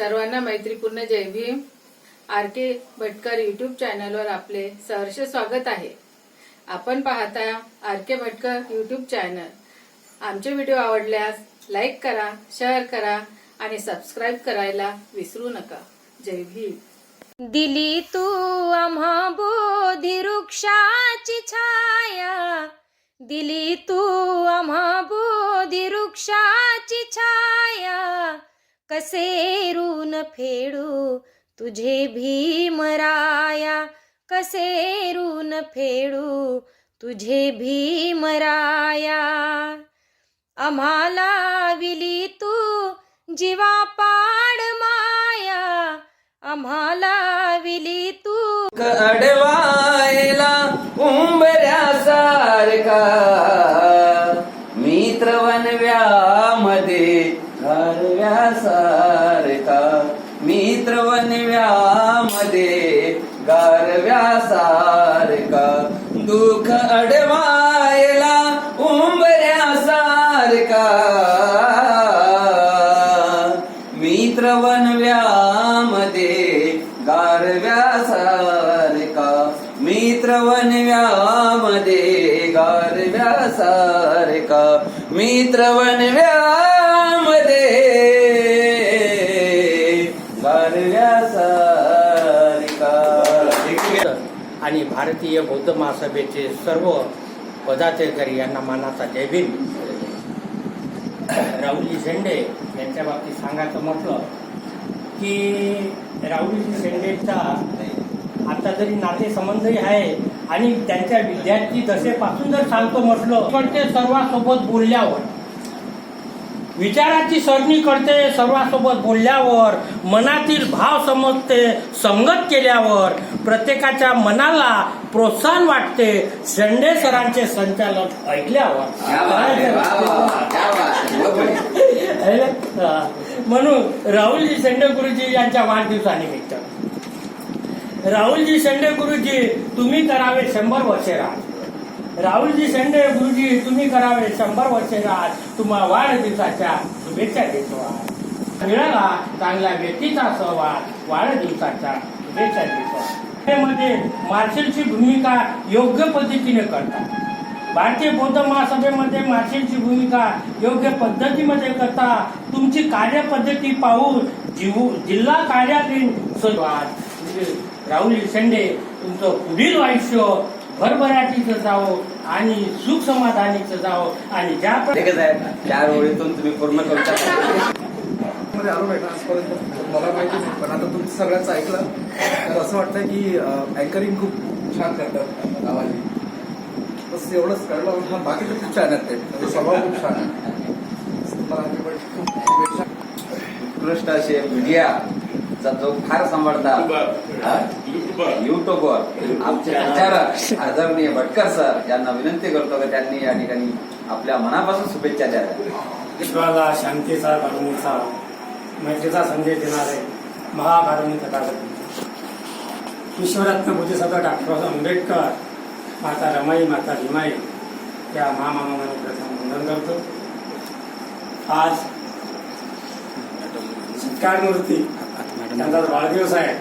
सर्वांना मैत्रीपूर्ण जय Bhim. R K Bhatkar youtube चॅनलवर आपले सहर्ष स्वागत आहे. आपण पाहता R K Bhatkar youtube channel आमचे व्हिडिओ आवडल्यास लाईक करा शेअर करा आणि सबस्क्राईब करायला विसरू नका. जय भीम. दिली तू आम्हा बोधी वृक्षाची छाया. दिली तू आम्हा बोधी वृक्षाची छाया. कसे ऋण फेडू? तुझे भीमराया कसे ऋण फेडू? तुझे भीमराया आम्हाला विली तू जीवा पाड माया. आम्हाला विली तू. अडवायला उंबऱ्यासारखा मित्रवनव्यामध्ये गारव्यासारखा. मित्रवनव्यामध्ये गारव्यासारखा. दुःख अडवायला उंबऱ्यासारखा. मित्रवनव्यामध्ये गारव्यासारखा. मित्रवनव्यामध्ये गारव्यासारखा. मित्रवनव्यामध्ये भारतीय बौद्ध महासभेचे सर्व पदाधिकारी यांना मानाचा जय राहुलजी शेंडे यांच्या बाबतीत सांगायचं म्हटलं की राहुलजी शेंडेचा आता जरी नातेसंबंधही आहे आणि त्यांच्या विद्यार्थी दशेपासून जर सांगतो म्हटलं पण ते सर्वांसोबत बोलल्यावर विचाराची सरणी करते सर्वांसोबत बोलल्यावर मनातील भाव समजते संगत केल्यावर प्रत्येकाच्या मनाला प्रोत्साहन वाटते. शेंडे सरांचे संचालन ऐकल्यावर. म्हणून राहुलजी शेंडे गुरुजी यांच्या वाढदिवसानिमित्त. राहुलजी शेंडे गुरुजी तुम्ही करावे शंभर वर्षे राज राहुलजी शेंडे गुरुजी तुम्ही करावे शंभर वर्षे राज तुम्हा वाढदिवसाच्या शुभेच्छा देतो आज. मिळाला चांगल्या व्यक्तीचा सहवास वाढदिवसाच्या शुभेच्छा देतो. मध्ये मार्शलची भूमिका योग्य पद्धतीने करतात. भारतीय बौद्ध महासभेमध्ये मार्शलची भूमिका योग्य पद्धतीमध्ये करता तुमची कार्यपद्धती पाहून जीव जिल्हा कार्यालयीन सुरुवात म्हणजे राहुल शेंडे तुमचं पुढील आयुष्य भरभराटीचं जावो आणि सुख समाधानीचं जावो आणि ज्या चार ओळीतून तुम्ही पूर्ण करू शकता. मध्ये आलो नाही ना आजपर्यंत मला माहिती नाही पण आता तुमचं सगळ्यांचं ऐकलं तर असं वाटतं की अँकरिंग खूप छान करतात गावाली. बस एवढंच कळलं हा बाकी तर खूप छान आहेत ते. म्हणजे स्वभाव खूप छान आहे. उत्कृष्ट असे मीडियाचा जो फार सांभाळता युट्यूबवर आमचे प्रचारक आदरणीय भटकर सर यांना विनंती करतो की त्यांनी या ठिकाणी आपल्या मनापासून शुभेच्छा द्याव्या विश्वाला शांतीचा करुणीचा मैत्रीचा संदेश देणारे महाकारुणी तथागत विश्वरत्न बुद्धिसत्व डॉक्टर आंबेडकर माता रमाई माता भीमाई या महामानवाने प्रथम वंदन करतो. आज सत्कार मूर्ती त्यांचा वाढदिवस आहे.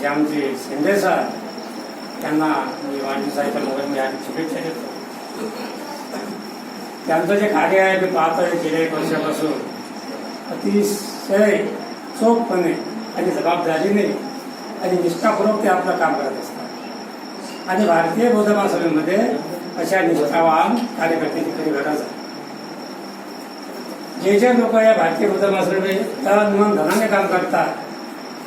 जे आमचे शिंदे सर त्यांना मी वाढदिवसाच्या मोबाईल या शुभेच्छा देतो. त्यांचं जे कार्य आहे ते पाहतोय गेल्या एक वर्षापासून. अतिशय चोखपणे आणि जबाबदारीने आणि निष्ठापूर्वक ते आपलं काम करत असतात. आणि भारतीय बौद्ध महासभेमध्ये अशा निष्ठावान कार्यकर्त्यांची खरी गरज आहे. जे जे लोक या भारतीय बौद्ध महासभेत मन धनाने काम करतात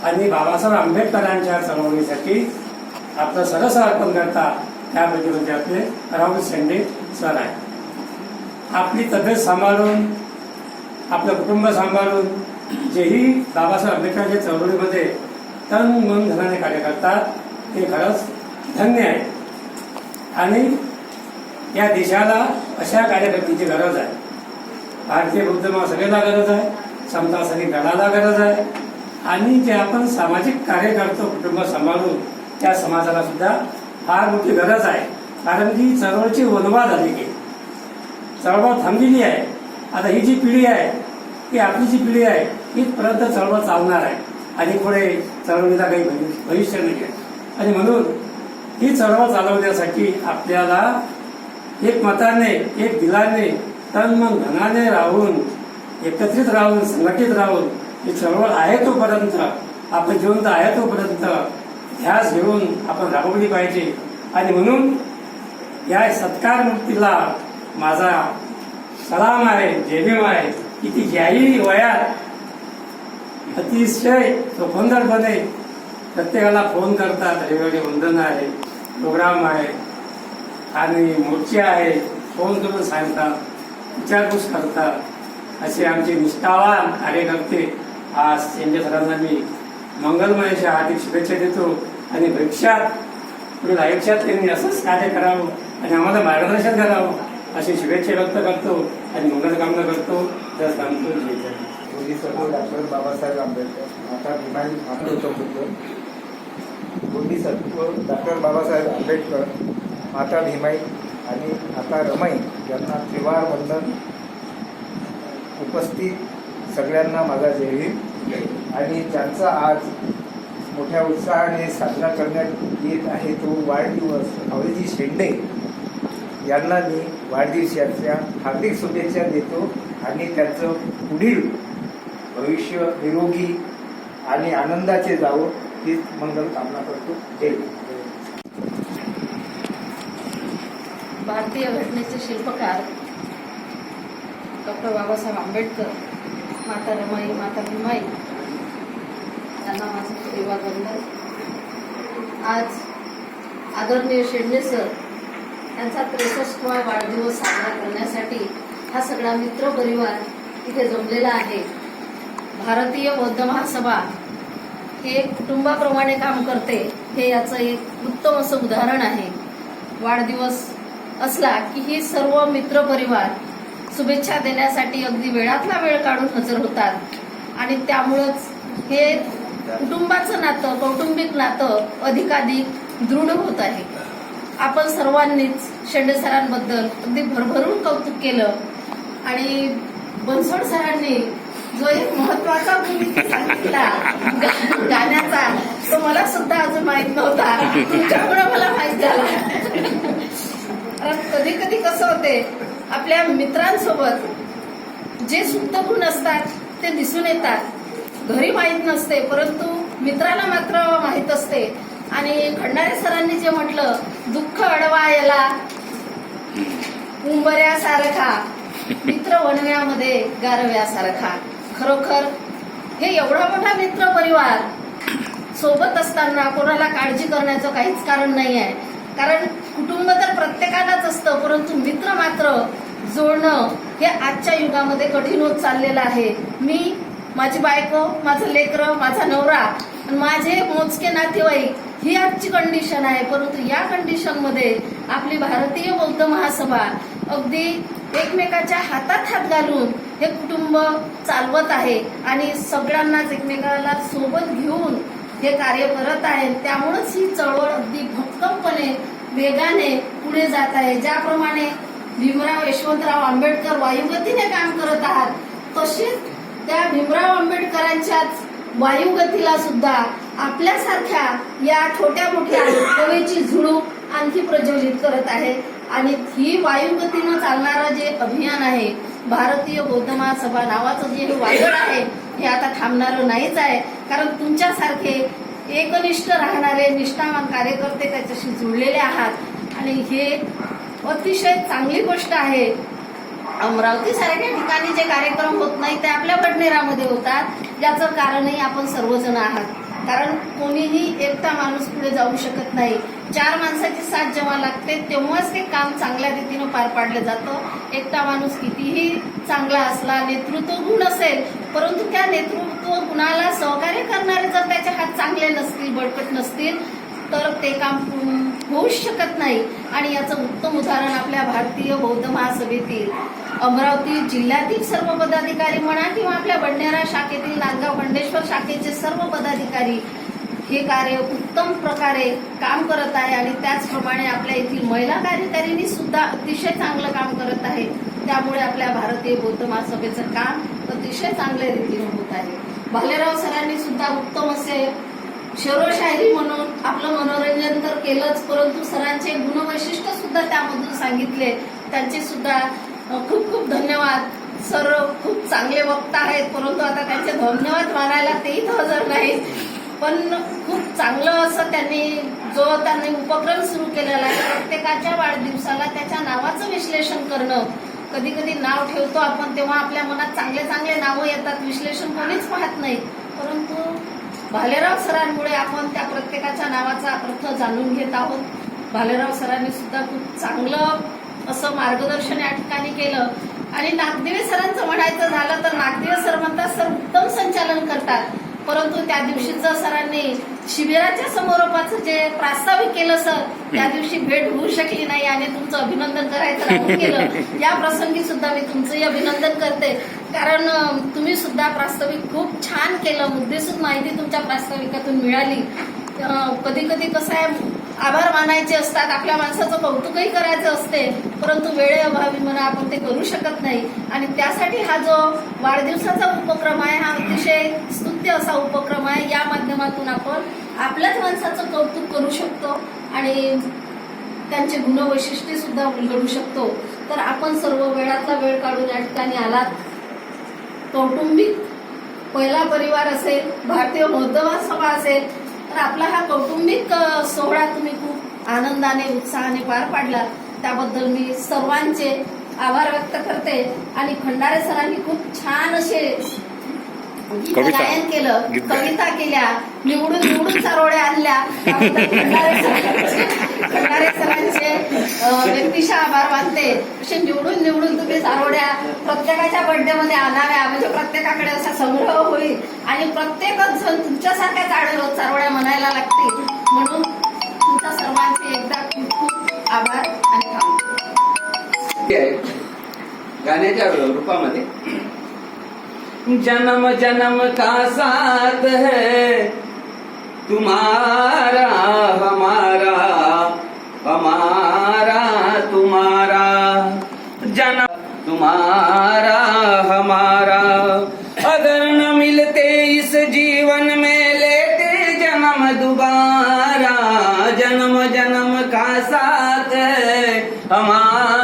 आणि बाबासाहेब आंबेडकरांच्या चळवळीसाठी आपलं सरस अर्पण करता त्यापैकी म्हणजे आपले राहुल शेंडे सर आहे आपली तब्येत सांभाळून आपलं कुटुंब सांभाळून जेही बाबासाहेब आंबेडकरांच्या चळवळीमध्ये तन मन धनाने कार्य करतात ते खरंच धन्य आहे. आणि या देशाला अशा कार्यकर्त्यांची गरज आहे. भारतीय बुद्ध महासभेला गरज आहे समता सैनिक दलाला गरज आहे. आणि जे आपण सामाजिक कार्य करतो कुटुंब सांभाळून त्या समाजाला सुद्धा फार मोठी गरज आहे. कारण की चळवळची वनवा झाली की चळवळ थांबलेली आहे. आता ही जी पिढी आहे ती आपली जी पिढी आहे इथपर्यंत चळवळ चालणार आहे. आणि पुढे चळवळीला काही भविष्य नाही आहे. आणि म्हणून ही चळवळ चालवण्यासाठी आपल्याला एक मताने एक दिलाने तन मन धनाने राहून एकत्रित राहून संघटित राहून ही चळवळ आहे तोपर्यंत आपण जिवंत आहे तोपर्यंत ध्यास घेऊन आपण राबवली पाहिजे. आणि म्हणून या सत्कार मूर्तीला माझा सलाम आहे जयभीम आहे की ती ज्याही वयात अतिशय चोखंदरपणे प्रत्येकाला फोन करतात रविवारी वंदन आहे प्रोग्राम आहे आणि मोर्चे आहे फोन करून सांगतात विचारपूस करतात. असे आमचे निष्ठावान कार्यकर्ते आज त्यांच्या सरांना मी मंगलमयाच्या हार्दिक शुभेच्छा देतो आणि भविष्यात पुढील आयुष्यात त्यांनी असंच कार्य करावं आणि आम्हाला मार्गदर्शन करावं अशी शुभेच्छा व्यक्त करतो आणि मंगलकामना करतो. तर सांगतो जय सर्व डॉक्टर बाबासाहेब आंबेडकर आता भीमाई मातृत्व बुद्ध पूर्वी सर्व डॉक्टर बाबासाहेब आंबेडकर माता भीमाई आणि आता रमाई यांना त्रिवार वंदन. उपस्थित सगळ्यांना माझा जय हिंद. आणि त्यांचा आज मोठ्या उत्साहाने साजरा करण्यात येत आहे तो वाढदिवस. अवैजी शेंडे यांना मी वाढदिवसाच्या हार्दिक शुभेच्छा देतो आणि त्यांचं पुढील भविष्य निरोगी आणि आनंदाचे जावं हीच मंगल कामना करतो. जय भारतीय घटनेचे शिल्पकार डॉक्टर बाबासाहेब आंबेडकर माता रमाई माता भीमाई त्यांना माझं परिवार आज आदरणीय शेंडे सर त्यांचा त्रेसष्टवा वाढदिवस साजरा करण्यासाठी हा सगळा मित्र परिवार इथे जमलेला आहे. भारतीय बौद्ध महासभा हे कुटुंबाप्रमाणे काम करते हे याचं एक उत्तम असं उदाहरण आहे. वाढदिवस असला की ही सर्व मित्र परिवार शुभेच्छा देण्यासाठी अगदी वेळातला वेळ काढून हजर होतात. आणि त्यामुळंच हे कुटुंबाचं नातं कौटुंबिक नातं अधिकाधिक दृढ होत आहे. आपण सर्वांनीच शेंडे सरांबद्दल अगदी भरभरून कौतुक केलं आणि बनसोड सरांनी जो एक महत्त्वाचा भूमिका सांगितला गाण्याचा तो मला सुद्धा अजून माहीत नव्हता. तुमच्यामुळे मला माहीत झाला. कधी कधी कसं होते आपल्या मित्रांसोबत जे सुप्त गुण असतात ते दिसून येतात. घरी माहीत नसते परंतु मित्राला मात्र माहीत असते. आणि खंडारे सरांनी जे म्हटलं दुःख अडवा याला. उंबऱ्यासारखा मित्र वनव्यामध्ये गारव्यासारखा खरोखर हे एवढा मोठा मित्र परिवार सोबत असताना कोणाला काळजी करण्याचं काहीच कारण नाही आहे कारण कुटुंब तर प्रत्येकालाच असतं परंतु मित्र मात्र जोडणं हे आजच्या युगामध्ये कठीण होत चाललेलं आहे. मी माझी बायको माझं लेकरं माझा नवरा आणि माझे मोजके नातेवाईक ही आजची कंडिशन आहे. परंतु या कंडिशनमध्ये आपली भारतीय बौद्ध महासभा अगदी एकमेकाच्या हातात हात घालून हे कुटुंब चालवत आहे आणि सगळ्यांनाच एकमेकाला सोबत घेऊन हे कार्य करत आहे. त्यामुळेच ही चळवळ अगदी भक्कमपणे वेगाने पुढे जात आहे. ज्याप्रमाणे भीमराव यशवंतराव आंबेडकर वायुगतीने काम करत आहात तशीच त्या भीमराव आंबेडकरांच्याच वायुगतीला सुद्धा आपल्यासारख्या या छोट्या मोठ्या हवेची झुळूक आणखी प्रज्वलित करत आहे. आणि ही वायुगतीनं चालणारं जे अभियान आहे भारतीय बौद्ध महासभा नावाचं जे हे वादळ आहे हे आता थांबणारं नाहीच आहे. कारण तुमच्यासारखे एकनिष्ठ राहणारे निष्ठावान कार्यकर्ते त्याच्याशी जुळलेले आहात. आणि हे अतिशय चांगली गोष्ट आहे. अमरावती सारख्या ठिकाणी जे कार्यक्रम होत नाही ते आपल्या बडनेरामध्ये होतात. याचं कारणही आपण सर्वजण आहात. कारण कोणीही एकटा माणूस पुढे जाऊ शकत नाही. चार माणसाची साथ जेव्हा लागते तेव्हाच ते काम चांगल्या रीतीनं पार पाडलं जातं. एकटा माणूस कितीही चांगला असला नेतृत्व गुण असेल परंतु त्या नेतृत्व गुणाला सहकार्य करणारे जर त्याचे हात चांगले नसतील बळकट नसतील तर ते काम होऊ होऊच शकत नाही. आणि याचं उत्तम उदाहरण आपल्या भारतीय बौद्ध महासभेतील अमरावती जिल्ह्यातील सर्व पदाधिकारी म्हणा किंवा आपल्या बंडारा शाखेतील नांदगाव खंडेश्वर शाखेचे सर्व पदाधिकारी हे कार्य उत्तम प्रकारे काम करत आहे आणि त्याचप्रमाणे आपल्या येथील महिला कार्यकारिणी सुद्धा अतिशय चांगलं काम करत आहे त्यामुळे आपल्या भारतीय बौद्ध महासभेचं काम अतिशय चांगल्या रीतीने होत आहे. भालेराव सरांनी सुद्धा उत्तम असे शेरोशायरी म्हणून आपलं मनोरंजन तर केलंच परंतु सरांचे गुणवैशिष्ट्य सुद्धा त्यामधून सांगितले. त्यांचे सुद्धा खूप खूप धन्यवाद. सर खूप चांगले वक्ता आहेत परंतु आता त्यांचे धन्यवाद मानायला तेही हजर नाहीत. पण खूप चांगलं असं त्यांनी जो त्यांनी उपक्रम सुरू केलेला आहे प्रत्येकाच्या वाढदिवसाला त्याच्या नावाचं विश्लेषण करणं. कधी कधी नाव ठेवतो आपण तेव्हा आपल्या मनात चांगले चांगले नावं येतात. विश्लेषण कोणीच पाहत नाही परंतु भालेराव सरांमुळे आपण त्या प्रत्येकाच्या नावाचा अर्थ जाणून घेत आहोत. भालेराव सरांनी सुद्धा खूप चांगलं असं मार्गदर्शन या ठिकाणी केलं. आणि नागदेवे सरांचं म्हणायचं झालं तर नागदेवे सर म्हणतात सर उत्तम संचालन करतात. परंतु त्या दिवशी जर सरांनी शिबिराच्या समारोपाचं जे प्रास्ताविक केलं सर त्या दिवशी भेट होऊ शकली नाही आणि तुमचं अभिनंदन करायचं राहून या प्रसंगी सुद्धा मी तुमचंही अभिनंदन करते. कारण तुम्ही सुद्धा प्रास्ताविक खूप छान केलं. मुद्देसूद माहिती तुमच्या प्रास्ताविकातून मिळाली. कधी कधी कसं आहे आभार मानायचे असतात आपल्या माणसाचं कौतुकही करायचं असते परंतु वेळेअभावी म्हणा आपण ते करू शकत नाही. आणि त्यासाठी हा जो वाढदिवसाचा उपक्रम आहे हा अतिशय स्तुत्य असा उपक्रम आहे. या माध्यमातून आपण आपल्याच माणसाचं कौतुक करू शकतो आणि त्यांचे गुणवैशिष्ट्ये सुद्धा उलगडू शकतो. तर आपण सर्व वेळातला वेळ काढून या ठिकाणी आलात. कौटुंबिक पहिला परिवार असेल भारतीय महोत्सवा सभा असेल तर आपला हा कौटुंबिक सोहळा तुम्ही खूप आनंदाने उत्साहाने पार पाडला. त्याबद्दल मी सर्वांचे आभार व्यक्त करते. आणि खंडारे सरांनी खूप छान असे गीत गायन केलं कविता केल्या निवडून निवडून चारोळ्या आणल्या. खंडारे सरांचे व्यक्तिशः आभार मानते. असे निवडून निवडून तुम्ही चारोळ्या प्रत्येकाच्या बर्थडे मध्ये आणाव्या. म्हणजे प्रत्येकाकडे असा संग्रह होईल. आणि प्रत्येकच जण तुमच्यासारख्याच आढळ चारोळ्या म्हणायला लागतील. म्हणून तुमच्या सर्वांचे एकदा खूप खूप आभार आणि गाण्याच्या रूपामध्ये जन्म जन्म का साथ है? तुम्हारा हमारा हमारा तुम्हारा। जन्म तुम्हारा हमारा। अगर न मिलते इस जीवन में लेते जन्म दोबारा। जन्म जन्म का साथ है हमारा।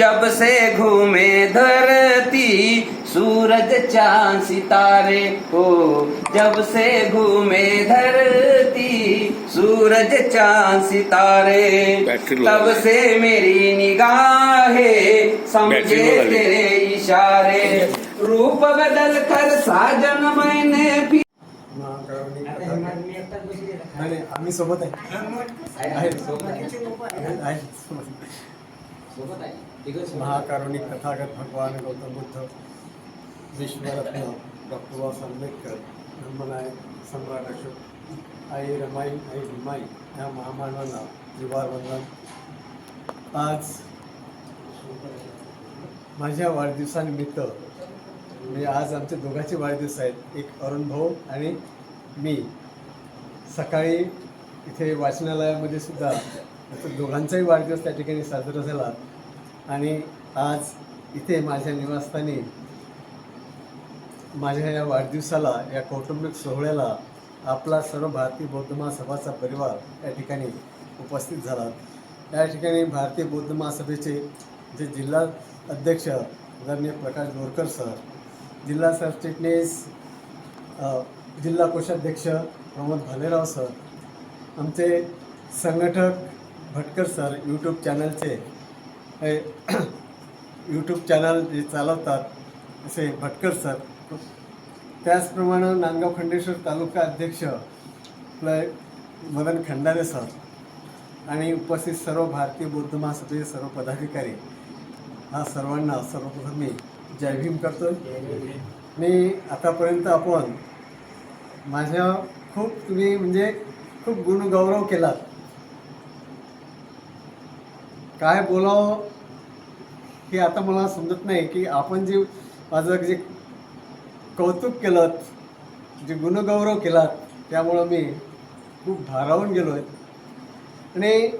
जब से घूमे धरती सूरज चाँद सितारे हो। जब से घूमे धरती सूरज चाँद सितारे। तब से मेरी निगाहें समझे तेरे इशारे। रूप बदल कर साजन मैंने भी आम्ही सोबत आहे महाकारुणिक तथागत भगवान गौतम बुद्ध विश्वरत्न डॉक्टर बाबासाहेब आंबेडकर धर्मनायक सम्राट अशोक आई रमाई आई भीमाई ह्या महामानवांना त्रिवार वंदन आज माझ्या वाढदिवसानिमित्त म्हणजे आज आमचे दोघांचे वाढदिवस आहेत. एक अरुण भाऊ आणि मी. सकाळी इथे वाचनालयामध्ये सुद्धा तर दोघांचाही वाढदिवस त्या ठिकाणी साजरा झाला. आणि आज इथे माझ्या निवासस्थानी माझ्या या वाढदिवसाला या कौटुंबिक सोहळ्याला आपला सर्व भारतीय बौद्ध महासभाचा परिवार या ठिकाणी उपस्थित झाला. या ठिकाणी भारतीय बौद्ध महासभेचे जे जिल्हा अध्यक्ष आदरणीय प्रकाश बोरकर सर जिल्हा सरचिटणीस जिल्हा कोषाध्यक्ष प्रमोद भालेराव सर आमचे संघटक भटकर सर यूट्यूब चॅनलचे यूट्यूब चॅनल जे चालवतात असे भटकर सर. त्याचप्रमाणे नांदगाव खंडेश्वर तालुका अध्यक्ष आपलं मदन खंडारे सर आणि उपस्थित सर्व भारतीय बौद्ध महासभेचे सर्व पदाधिकारी. हा सर्वांना सर्वप्रथम मी जय भीम करतो मी आतापर्यंत आपण माझ्या खूप तुम्ही म्हणजे खूप गुणगौरव केलात. काय बोलावं हे आता मला समजत नाही की आपण जे माझं जे कौतुक केलं जे गुणगौरव केलात त्यामुळं मी खूप भारावून गेलो आहे आणि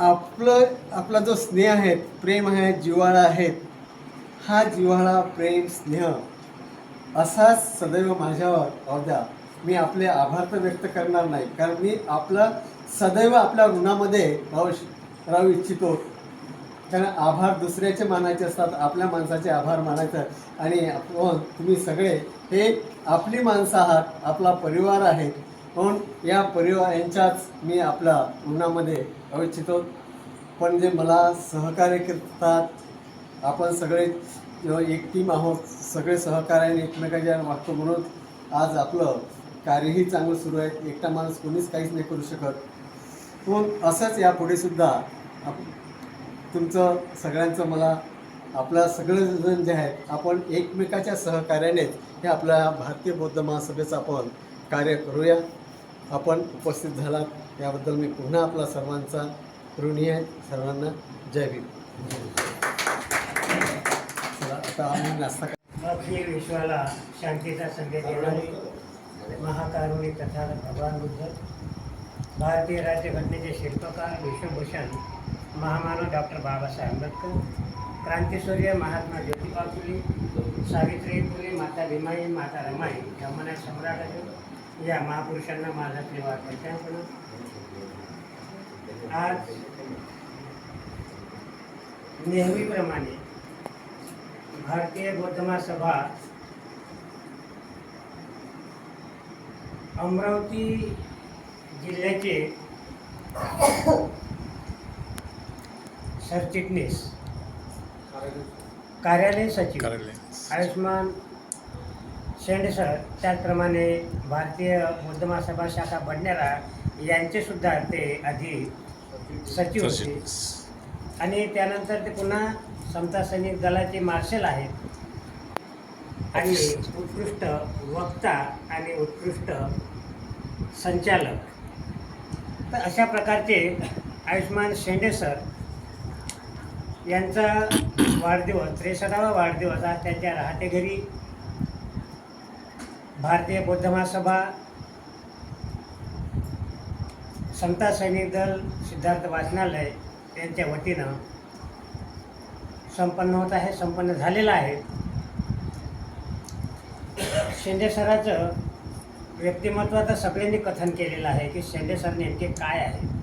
आपलं आपला जो स्नेह आहे प्रेम आहे जिव्हाळा आहे हा जिव्हाळा प्रेम स्नेह असाच सदैव माझ्यावर अवद्या मी आपले आभार तर व्यक्त करणार नाही कारण मी आपलं सदैव आपल्या ऋणामध्ये भाऊ राहू इच्छितो. कारण आभार दुसऱ्याचे मानायचे असतात आपल्या माणसाचे आभार मानायचं. आणि तुम्ही सगळे हे आपली माणसं आहात आपला परिवार आहे. म्हणून या परिवार यांच्याच मी आपल्या ऋणामध्ये राहू इच्छितो. पण जे मला सहकार्य करतात आपण सगळे एक टीम आहोत सगळे सहकार्याने एकमेकाच्या वागतो म्हणून आज आपलं कार्यही चांगलं सुरू आहे. एकटा माणूस कोणीच काहीच नाही करू शकत. म्हणून असंच यापुढे सुद्धा आप तुमचं सगळ्यांचं मला आपला सगळेजण जे आहेत आपण एकमेकाच्या सहकार्यानेच हे आपल्या भारतीय बौद्ध महासभेचं आपण कार्य करूया. आपण उपस्थित झालात याबद्दल मी पुन्हा आपला सर्वांचा ऋणी आहे. सर्वांना जय भीम. आता आम्ही नाश्ता अखिल विश्वाला शांतीचा संदेश देणारे महाकारुणी तथा भगवान बुद्ध. भारतीय राज्यघटनेचे शिल्पकार विश्वभूषण महामानव डॉक्टर बाबासाहेब आंबेडकर, क्रांतीसूर्य महात्मा ज्योतिबा फुले, सावित्री फुले, माता भीमाई, माता रमाई धर्मनाथ सम्राट या महापुरुषांना माझा त्रिवार पंचांकन आज नेहमीप्रमाणे भारतीय महासभा अमरावती जिल्ह्याचे सरचिटणीस. कार्यालय सचिव. आयुष्मान शेंडे सर त्याचप्रमाणे भारतीय बौद्ध महासभा शाखा बडनेरा यांचे सुद्धा ते आधी सचिव होते. आणि त्यानंतर ते पुन्हा समता सैनिक दलाचे मार्शल आहेत. आणि उत्कृष्ट वक्ता आणि उत्कृष्ट संचालक. तर अशा प्रकारचे आयुष्मान शेंडे सर यांचा वाढदिवस त्रेसठावा वाढदिवस आज त्यांच्या राहते घरी. भारतीय बौद्ध महासभा समता सैनिक दल सिद्धार्थ वाचनालय यांच्या वतीनं संपन्न होत आहे संपन्न झालेलं आहे. शेंडे सराचं व्यक्तिमत्वाचं सगळ्यांनी कथन केलेलं आहे की शेंडे सर नेमके काय आहे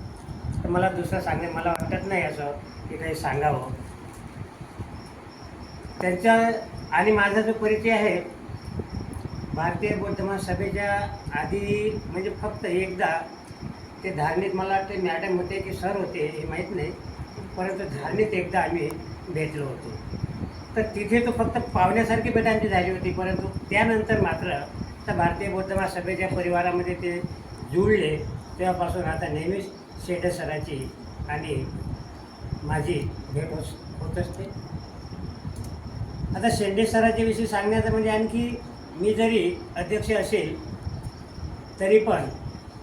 तर मला दुसरं सांगणे मला वाटत नाही असं की काही सांगावं. त्यांचा आणि माझा जो परिचय आहे भारतीय बौद्ध महासभेच्या आधी म्हणजे फक्त एकदा ते धार्मिक मला वाटते मॅडम होते की सर होते हे माहीत नाही परंतु धार्मिक एकदा आम्ही भेटलो होतो. तर तिथे तो फक्त पाहुण्यासारखी भेट आमची झाली होती परंतु त्यानंतर मात्र तर भारतीय बौद्ध महासभेच्या परिवारामध्ये ते जुळले. तेव्हापासून आता नेहमीच शेटे सराची आणि माझी भेट होत होत असते. आता शेंडे सराच्या विषयी सांगण्याचं म्हणजे आणखी मी जरी अध्यक्ष असेल तरी पण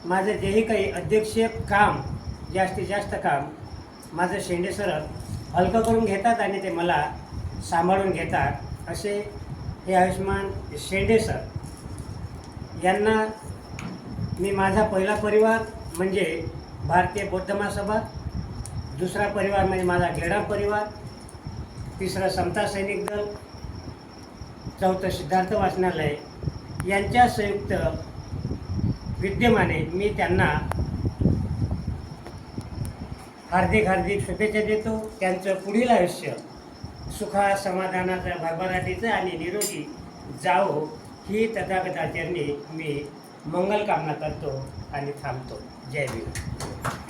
माझं जेही काही अध्यक्षीय काम जास्तीत जास्त काम माझं शेंडे सर हलकं करून घेतात आणि ते मला सांभाळून घेतात असे हे आयुष्मान शेंडे सर यांना मी माझा पहिला परिवार म्हणजे भारतीय बौद्ध महासभा दुसरा परिवार म्हणजे माझा गेडा परिवार तिसरा समता सैनिक दल चौथं सिद्धार्थ वाचनालय. यांच्या संयुक्त विद्यमाने मी त्यांना हार्दिक हार्दिक शुभेच्छा देतो. त्यांचं पुढील आयुष्य सुखा समाधानाचं भरभराटीचं आणि निरोगी जावो ही तथागताचरणी मी मंगल कामना करतो आणि थांबतो. जय भीम